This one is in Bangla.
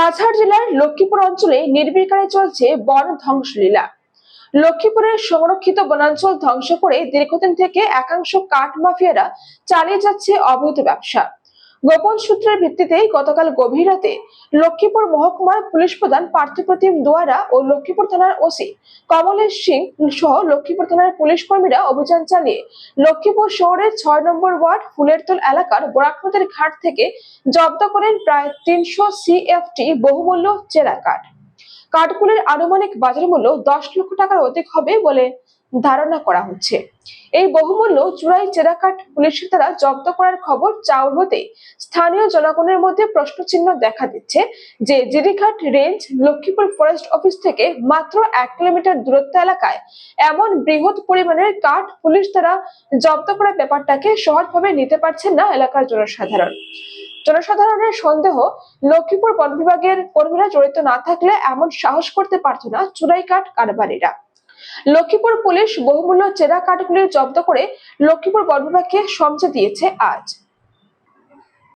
কাছাড় জেলার লক্ষ্মীপুর অঞ্চলে নির্বিকারে চলছে বন ধ্বংসলীলা। লক্ষ্মীপুরের সংরক্ষিত বনাঞ্চল ধ্বংস করে দীর্ঘদিন থেকে একাংশ কাঠ মাফিয়ারা চালিয়ে যাচ্ছে অবৈধ ব্যবসা। গোপন সূত্রের ভিত্তিতে গতকাল গভীর রাতে লক্ষ্মীপুর মহকুমার পুলিশ প্রধান পার্থপ্রতিম দুয়ারা ও লক্ষ্মীপুর থানার ওসি কমলেশ সিং সহ লক্ষ্মীপুর থানার পুলিশ কর্মীরা অভিযান চালিয়ে লক্ষ্মীপুর শহরের ছয় নম্বর ওয়ার্ড ফুলেরতল এলাকার বোরাকনদের ঘাট থেকে জব্দ করেন প্রায় তিনশো সিএফটি বহুমূল্য চেরা কাঠ। কাঠগুলির আনুমানিক বাজার মূল্য দশ লক্ষ টাকার অধিক হবে বলে ধারণা করা হচ্ছে। এই বহুমূল্য চূড়াই চেরা কাঠ পুলিশের দ্বারা জব্দ করার খবর চাউর হতে স্থানীয় জনগণের মধ্যে প্রশ্নচিহ্ন দেখা দিচ্ছে যে Jirighat range Lakshmipur forest office থেকে মাত্র এক কিলোমিটার দূরত্ব এলাকায় এমন বৃহৎ পরিমাণের কাঠ পুলিশ দ্বারা জব্দ করার ব্যাপারটাকে সহজভাবে নিতে পারছেন না এলাকার জনসাধারণ। জনসাধারণের সন্দেহ লক্ষ্মীপুর বন বিভাগের কর্মীরা জড়িত না থাকলে এমন সাহস করতে পারত না চুরাই কাঠ কারবারিরা। লক্ষ্মীপুর পুলিশ বহুমূল্য চেরা কাঠগুলি জব্দ করে লক্ষ্মীপুর বন বিভাগকে সমঝে দিয়েছে আজ।